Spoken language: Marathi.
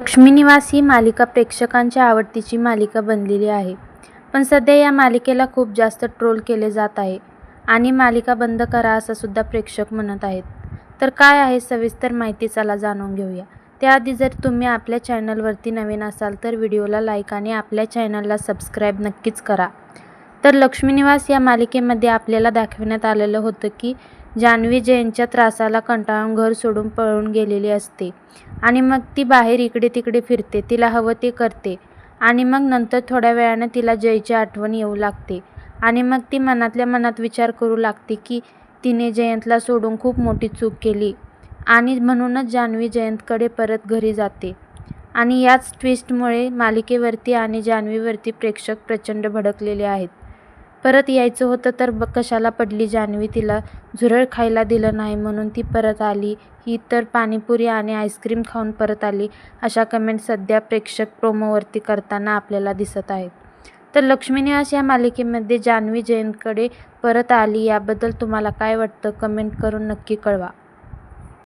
लक्ष्मी निवास ही मालिका प्रेक्षकांच्या आवडतीची मालिका बनलेली आहे. पण सध्या या मालिकेला खूप जास्त ट्रोल केले जात आहे आणि मालिका बंद करा असं सुद्धा प्रेक्षक म्हणत आहेत. तर काय आहे सविस्तर माहिती चला जाणून घेऊया. त्याआधी जर तुम्ही आपल्या चॅनलवरती नवीन असाल तर व्हिडिओला लाईक आणि आपल्या चॅनलला सबस्क्राईब नक्कीच करा. तर लक्ष्मी निवास या मालिकेमध्ये आपल्याला दाखवण्यात आलेलं होतं की जान्हवी जयंतच्या त्रासाला कंटाळून घर सोडून पळून गेलेली असते. आणि मग ती बाहेर इकडे तिकडे फिरते. तिला हवं ते करते. आणि मग नंतर थोड्या वेळानं तिला जयची आठवण येऊ लागते. आणि मग ती मनातल्या मनात विचार करू लागते की तिने जयंतला सोडून खूप मोठी चूक केली. आणि म्हणूनच जान्हवी जयंतकडे परत घरी जाते. आणि याच ट्विस्टमुळे मालिकेवरती आणि जान्हवीवरती प्रेक्षक प्रचंड भडकलेले आहेत. परत यायचं होतं तर ब कशाला पडली जान्हवी? तिला झुरळ खायला दिलं नाही म्हणून ती परत आली. ही तर पाणीपुरी आणि आईस्क्रीम खाऊन परत आली. अशा कमेंट सध्या प्रेक्षक प्रोमोवरती करताना आपल्याला दिसत आहेत. तर लक्ष्मी निवास या मालिकेमध्ये जान्हवी जैनकडे परत आली. याबद्दल तुम्हाला काय वाटतं? कमेंट करून नक्की कळवा.